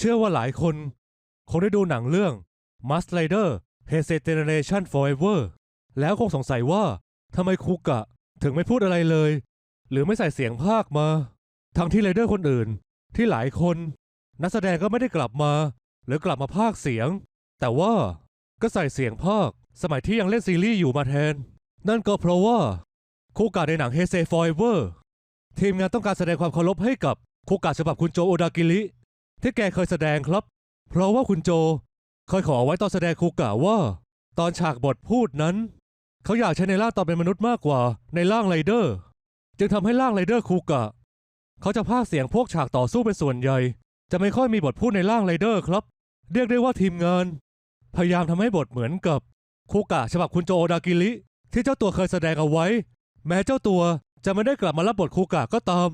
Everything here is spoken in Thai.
เชื่อว่าหลายคนคงได้ดูหนังเรื่อง Must Rider h e s e Generation Forever แล้วคงสงสัยว่าทำไมคุกะถึงไม่พูดอะไรเลย หรือไม่ใส่เสียงภาคมา ทั้งที่ไรเดอร์คนอื่น ที่หลายคน นักแสดงก็ไม่ได้กลับมา หรือกลับมาภาคเสียง แต่ว่าก็ใส่เสียงภาค สมัยที่ยังเล่นซีรีส์อยู่มาแทน นั่นก็เพราะว่าคุกะในหนัง h e s e Forever ทีมงานต้องการแสดงความเคารพให้กับคุกะฉบับคุณโจโอดากิริ ที่แกเคยแสดงครับ เพราะว่าคุณโจเคยขอไว้ตอนแสดงคุกะว่า ตอนฉากบทพูดนั้น เขาอยากใช้ในร่างตอนเป็นมนุษย์มากกว่าในร่างไรเดอร์ จึงทำให้ร่างไรเดอร์คุกะ เขาจะพากเสียงพวกฉากต่อสู้เป็นส่วนใหญ่ จะไม่ค่อยมีบทพูดในร่างไรเดอร์ครับ เรียกได้ว่าทีมงาน พยายามทำให้บทเหมือนกับคุกะฉบับคุณโจโอดากิริที่เจ้าตัวเคยแสดงเอาไว้ แม้เจ้าตัวจะไม่ได้กลับมารับบทคุกะก็ตาม